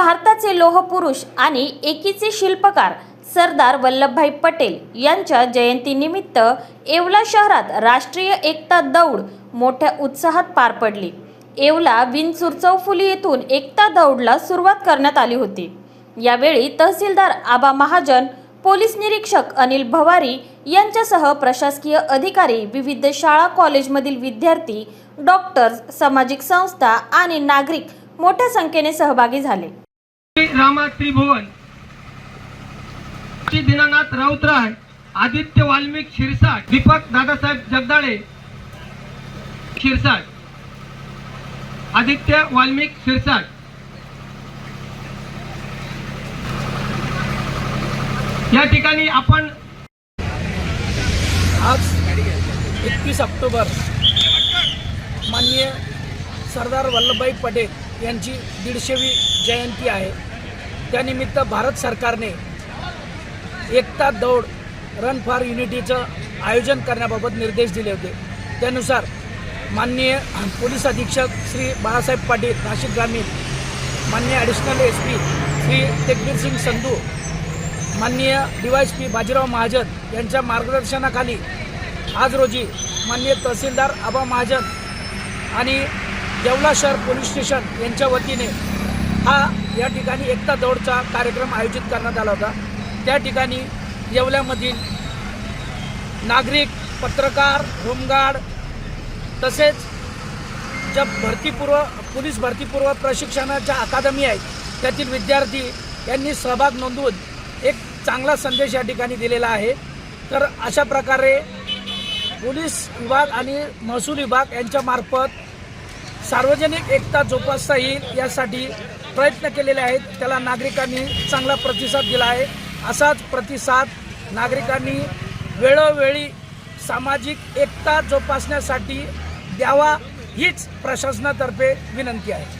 भारताचे लोहपुरुष आणि एकीचे शिल्पकार सरदार वल्लभभाई पटेल यांच्या जयंतीनिमित्त येवला शहरात राष्ट्रीय एकता दौड मोठ्या उत्साहात पार पडली. येवला विंचूर चौफुली येथून एकता दौडला सुरुवात करण्यात आली होती. यावेळी तहसीलदार आबा महाजन पोलीस निरीक्षक अनिल भवारी यांच्यासह प्रशासकीय अधिकारी विविध शाळा कॉलेजमधील विद्यार्थी डॉक्टर्स सामाजिक संस्था आणि नागरिक मोठ्या संख्येने सहभागी झाले. रामा त्रिभुवन. दिनानाथ दीनानाथ राऊतराय आदित्य वाल्मिक शिरसाट दीपक दादासाहेब जगदाळे शिरसाट आदित्य वाल्मिक शिरसाट या ठिकाणी आपण आज एकतीस ऑक्टोबर माननीय सरदार वल्लभभाई पटेल यांची दीडशेवी जयंती आहे. त्यानिमित्त भारत सरकारने एकता दौड रन फॉर युनिटीचं आयोजन करण्याबाबत निर्देश दिले होते. त्यानुसार माननीय पोलीस अधीक्षक श्री बाळासाहेब पाटील नाशिक ग्रामीण माननीय additional S P Shri Tekbir Singh Sandhu माननीय डीवायस पी बाजीराव महाजन यांच्या मार्गदर्शनाखाली आज रोजी माननीय तहसीलदार आबा महाजन आणि येवला शहर पोलीस स्टेशन यांच्या वतीने हा या ठिकाणी एकता दौडचा कार्यक्रम आयोजित करण्यात आला होता. त्या ठिकाणी येवल्यामधील नागरिक पत्रकार होमगार्ड तसेच ज्या भरतीपूर्व पोलीस भरतीपूर्व प्रशिक्षणाच्या अकादमी आहेत त्यातील विद्यार्थी यांनी सहभाग नोंदवून एक चांगला संदेश या ठिकाणी दिलेला आहे. तर अशा प्रकारे पोलीस विभाग आणि महसूल विभाग यांच्यामार्फत सार्वजनिक एकता जोपासता येईल यासाठी प्रयत्न केलेले आहेत. त्याला नागरिकांनी चांगला प्रतिसाद दिला आहे. असाच प्रतिसाद नागरिकांनी वेळोवेळी सामाजिक एकता जोपासण्यासाठी द्यावा हीच प्रशासनातर्फे विनंती आहे.